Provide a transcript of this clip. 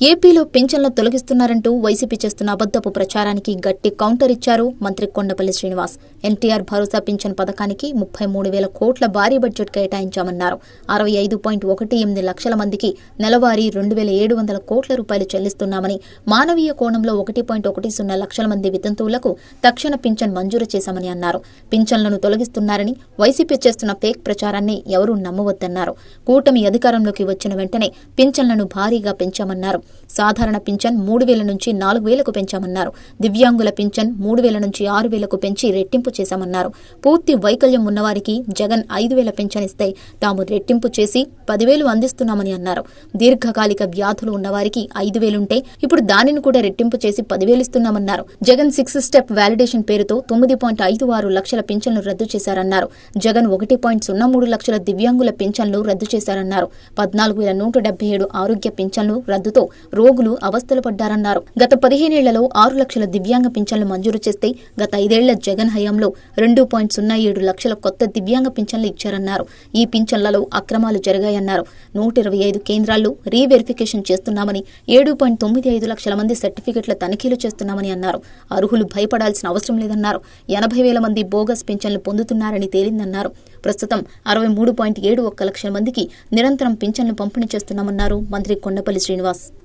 ఏపీలో పింఛన్లు తొలగిస్తున్నారంటూ వైసీపీ చేస్తున్న అబద్దపు ప్రచారానికి గట్టి కౌంటర్ ఇచ్చారు మంత్రి కొండపల్లి శ్రీనివాస్. ఎన్టీఆర్ భరోసా పింఛన్ పథకానికి ముప్పై మూడు వేల కోట్ల భారీ బడ్జెట్ కేటాయించామన్నారు. అరవై ఐదు పాయింట్ ఒకటి ఎనిమిది లక్షల మందికి నెలవారీ రెండు వేల ఏడు వందల కోట్ల రూపాయలు చెల్లిస్తున్నామని మానవీయ కోణంలో ఒకటి పాయింట్ ఒకటి సున్నా లక్షల మంది వితంతువులకు తక్షణ పింఛన్ మంజూరు చేశామని అన్నారు. పింఛన్లను తొలగిస్తున్నారని వైసీపీ చేస్తున్న ఫేక్ ప్రచారాన్ని ఎవరూ నమ్మవద్దన్నారు. కూటమి అధికారంలోకి వచ్చిన వెంటనే పింఛన్లను భారీగా పెంచామన్నారు. సాధారణ పింఛన్ మూడు వేల నుంచి నాలుగు వేలకు పెంచామన్నారు. దివ్యాంగుల పింఛన్ మూడు వేల నుంచి ఆరు వేలకు పెంచి రెట్టింపు చేశామన్నారు. పూర్తి వైకల్యం ఉన్నవారికి జగన్ ఐదు వేల పింఛన్ ఇస్తే తాము రెట్టింపు చేసి పదివేలు అందిస్తున్నామని అన్నారు. దీర్ఘకాలిక వ్యాధులు ఉన్నవారికి ఐదు వేలుంటే ఇప్పుడు దానిని కూడా రెట్టింపు చేసి పదివేలు ఇస్తున్నామన్నారు. జగన్ సిక్స్ స్టెప్ వ్యాలిడేషన్ పేరుతో తొమ్మిది పాయింట్ ఐదు ఆరు లక్షల పింఛన్లు రద్దు చేశారన్నారు. జగన్ ఒకటి పాయింట్ సున్నా మూడు లక్షల దివ్యాంగుల పింఛన్లు రద్దు చేశారన్నారు. పద్నాలుగు వేల నూట డెబ్బై ఏడు ఆరోగ్య పింఛన్లు రద్దుతో రోగులు అవస్థలు పడ్డారన్నారు. గత పదిహేనేళ్ళలో ఆరు లక్షల దివ్యాంగ పింఛన్లు మంజూరు చేస్తే గత ఐదేళ్ళ జగన్ హయాంలో రెండు పాయింట్ సున్నా ఏడు లక్షల కొత్త దివ్యాంగ పింఛన్లు ఇచ్చారన్నారు. ఈ పింఛన్లలో అక్రమాలు జరిగాయన్నారు. నూట ఇరవై ఐదు కేంద్రాల్లో రీవెరిఫికేషన్ చేస్తున్నామని ఏడు పాయింట్ తొమ్మిది ఐదు లక్షల మంది సర్టిఫికెట్ల తనిఖీలు చేస్తున్నామని అన్నారు. అర్హులు భయపడాల్సిన అవసరం లేదన్నారు. ఎనభై వేల మంది బోగస్ పింఛన్లు పొందుతున్నారని తేలిందన్నారు. ప్రస్తుతం అరవై మూడు పాయింట్ ఏడు ఒక్క లక్షల మందికి నిరంతరం పింఛన్లు పంపిణీ చేస్తున్నామన్నారు మంత్రి కొండపల్లి శ్రీనివాస్.